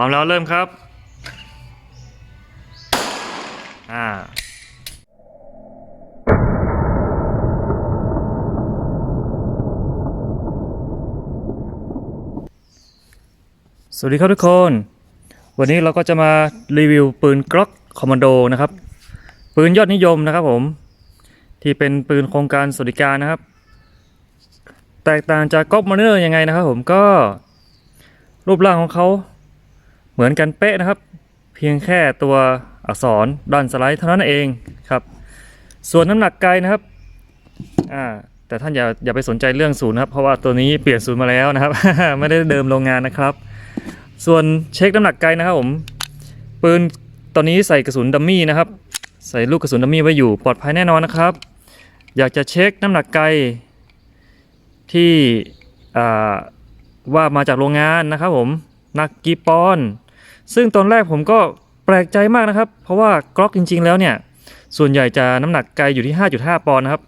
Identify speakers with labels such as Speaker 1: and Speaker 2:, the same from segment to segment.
Speaker 1: พร้อมแล้วเริ่มครับ อ่าสวัสดีครับทุกคน วันนี้เราก็จะมารีวิวปืนกล็อกคอมมานโดนะครับ ปืนยอดนิยมนะครับผม ที่เป็นปืนโครงการสวัสดิการนะครับ แตกต่างจากก๊อกมอนเนอร์ยังไงนะครับผมก็รูปร่างของเขา เหมือนกันเป๊ะนะครับ เพียงแค่ตัวอักษรด้านสไลด์เท่านั้นเองครับ ส่วนน้ำหนักไกลนะครับอ่าแต่ท่านอย่าอย่าไปสนใจเรื่องศูนย์นะครับ เพราะว่าตัวนี้เปลี่ยนศูนย์มาแล้วนะครับ ไม่ได้เดิมโรงงานนะครับ ส่วนเช็คน้ำหนักไกลนะครับผมปืนตอนนี้ใส่กระสุนดัมมี่นะครับ ใส่ลูกกระสุนดัมมี่ไว้อยู่ปลอดภัยแน่นอนนะครับ อยากจะเช็คน้ำหนักไกลที่ว่ามาจากโรงงานนะครับผมนักกีปอน ซึ่งตอนแรกผมก็แปลกใจมากนะครับ เพราะว่ากล็อกจริง ๆ แล้วเนี่ย ส่วนใหญ่จะน้ำหนักไกลอยู่ที่ 5.5 ปอนด์นะครับ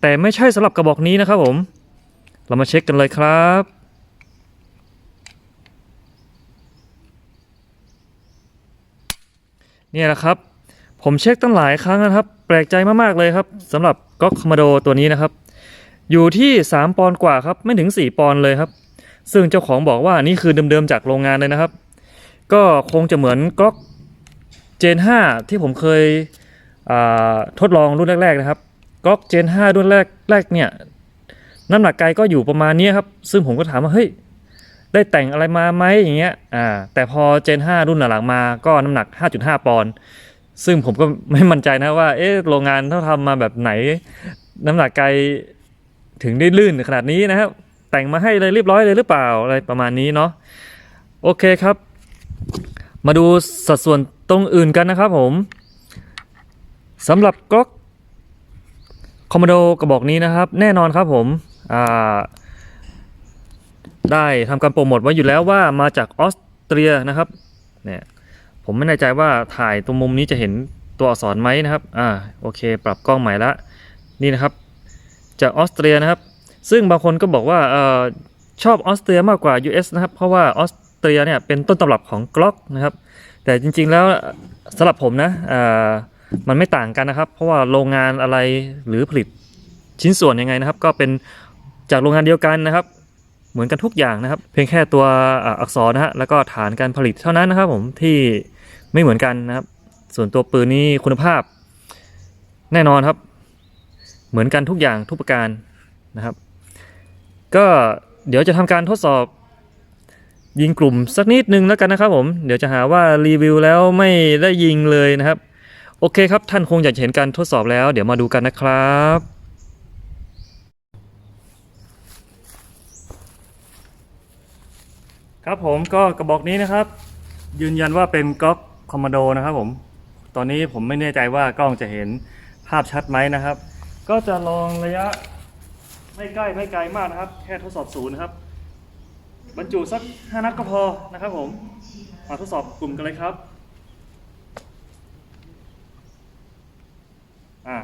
Speaker 1: แต่ไม่ใช่สำหรับกระบอกนี้นะครับผม เรามาเช็คกันเลยครับ เนี่ยแหละครับ ผมเช็คตั้งหลายครั้งนะครับ แปลกใจมากๆเลยครับสำหรับก๊อกคอมมโดตัวนี้นะครับ อยู่ที่ 3 ปอนด์กว่าครับ ไม่ถึง 4 ปอนด์เลยครับ ซึ่งเจ้าของบอกว่านี่คือเดิมๆจากโรงงานเลยนะครับ ก็คงจะเหมือนก๊อกเจน 5 ที่ผมเคยทดลองรุ่นแรก ๆ นะครับก๊อกเจน 5 รุ่นแรกแรกเนี่ยน้ำหนักไกลก็อยู่ประมาณนี้ครับ ซึ่งผมก็ถามว่าเฮ้ยได้แต่งอะไรมาไหมอย่างเงี้ยอ่าแต่พอเจน 5 รุ่นหลังๆมาก็น้ำหนัก 5.5 ปอนด์ซึ่งผมก็ไม่มั่นใจนะว่าเอ๊ะโรงงานเขาทำมาแบบไหน น้ำหนักไกลถึงได้ลื่นขนาดนี้นะครับ แต่งมาให้เลยเรียบร้อยเลยหรือเปล่าอะไรประมาณนี้เนาะโอเคครับ มาดูสัดส่วนตรงอื่นกันนะครับผมสำหรับก๊อกคอมมโดกระบอกนี้นะครับ แน่นอนครับผมได้ทำการโปรโมทไว้อยู่แล้วว่ามาจากออสเตรียนะครับเนี่ยผมไม่แน่ใจว่าถ่ายตรงมุมนี้จะเห็นตัวอักษรไหมนะครับอ่าโอเค ปรับกล้องใหม่ละนี่นะครับจากออสเตรียนะครับ ซึ่งบางคนก็บอกว่าเออชอบออสเตรียมากกว่า US นะครับ เพราะว่าออส เตรียเนี่ยเป็นต้นตำรับของกล็อกนะครับแต่จริงๆแล้วสำหรับผมนะมันไม่ต่างกันนะครับ เพราะว่าโรงงานอะไรหรือผลิตชิ้นส่วนยังไงนะครับ ก็เป็นจากโรงงานเดียวกันนะครับ เหมือนกันทุกอย่างนะครับ เพียงแค่ตัวอักษรนะฮะแล้วก็ฐานการผลิตเท่านั้นนะครับ ผมที่ไม่เหมือนกันนะครับ ส่วนตัวปืนนี้คุณภาพ แน่นอนครับ เหมือนกันทุกอย่างทุกประการนะครับ ก็เดี๋ยวจะทำการทดสอบ ยิงกลุ่มสักนิดนึงแล้วกันนะครับผม เดี๋ยวจะหาว่ารีวิวแล้วไม่ได้ยิงเลยนะครับ โอเคครับท่านคงอยากจะเห็นการทดสอบแล้ว เดี๋ยวมาดูกันนะครับครับผมก็กระบอกนี้นะครับ ยืนยันว่าเป็นก๊อกคอมมานโดนะครับผมตอนนี้ผมไม่แน่ใจว่ากล้องจะเห็นภาพชัดไหมนะครับ ก็จะลองระยะไม่ใกล้ไม่ไกลมากนะครับ แค่ทดสอบศูนย์นะครับ บรรจุสัก 5 นัดก็พอนะครับผม มาทดสอบกลุ่มกันเลยครับ อ่า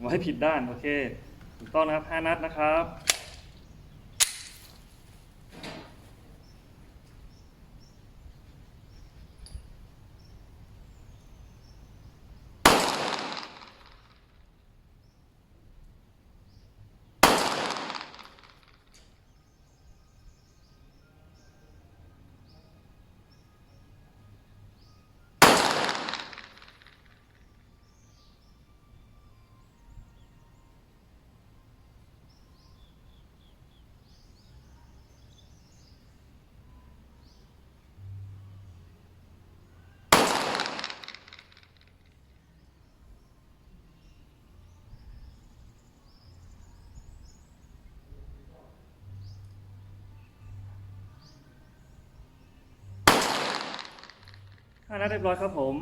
Speaker 1: ไว้ผิดด้าน โอเค ถูกต้องนะครับ 5 นัดนะครับ ห้านัดเรียบร้อยครับผม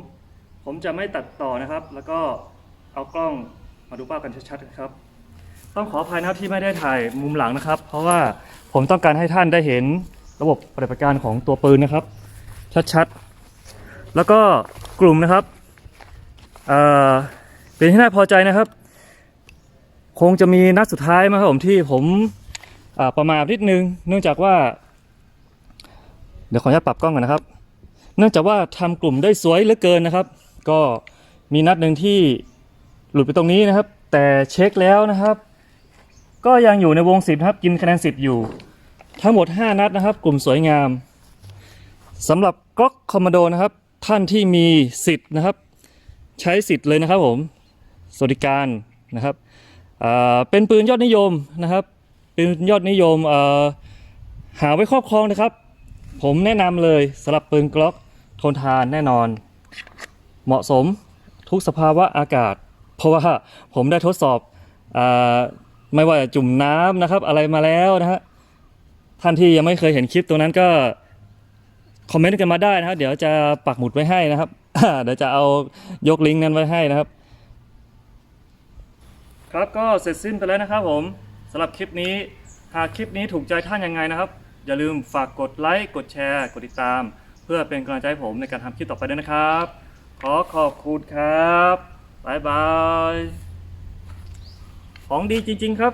Speaker 1: ผมจะไม่ตัดต่อนะครับ แล้วก็เอากล้องมาดูภาพกันชัดๆครับ ต้องขออภัยนะครับที่ไม่ได้ถ่ายมุมหลังนะครับ เพราะว่าผมต้องการให้ท่านได้เห็นระบบปฏิบัติการของตัวปืนนะครับ ชัดๆ แล้วก็กลุ่มนะครับเอ่อเป็นที่น่าพอใจนะครับ คงจะมีนัดสุดท้ายมาครับผมที่ผมประมาทนิดนึง เนื่องจากว่า เดี๋ยวขออนุญาตปรับกล้องก่อนนะครับ เนื่องจากว่าทำกลุ่มได้สวยเหลือเกินนะครับ ก็มีนัดหนึ่งที่หลุดไปตรงนี้นะครับ แต่เช็คแล้วนะครับ ก็ยังอยู่ในวงสิบครับกินคะแนนสิบอยู่ ทั้งหมด 5 นัดนะครับ กลุ่มสวยงามสำหรับกล็อกคอมมานโดนะครับ ท่านที่มีสิทธิ์นะครับ ใช้สิทธิ์เลยนะครับผมสวัสดิการนะครับเป็นปืนยอดนิยมนะครับ ปืนยอดนิยมหาไว้ครอบครองนะครับ ผมแนะนำเลยสำหรับปืนกล็อก ทนทานแน่นอน เหมาะสมทุกสภาวะอากาศ เพราะว่าผมได้ทดสอบอไม่ว่าจะจุ่มน้ำนะครับ อะไรมาแล้วนะฮะท่านที่ยังไม่เคยเห็นคลิปตรงนั้นก็คอมเมนต์กันมาได้นะครับ เดี๋ยวจะปักหมุดไว้ให้นะครับเดี๋ยวจะเอายกลิงก์นั้นไว้ให้นะครับ ครับก็เสร็จสิ้นไปแล้วนะครับผมสำหรับคลิปนี้หากคลิปนี้ถูกใจท่านยังไงนะครับ อย่าลืมฝากกดไลค์กดแชร์ กดติดตาม เพื่อเป็นกำลังใจให้ผมในการทำคลิปต่อไปด้วยนะครับ ขอขอบคุณครับ บ๊ายบาย ของดีจริง ๆ ครับ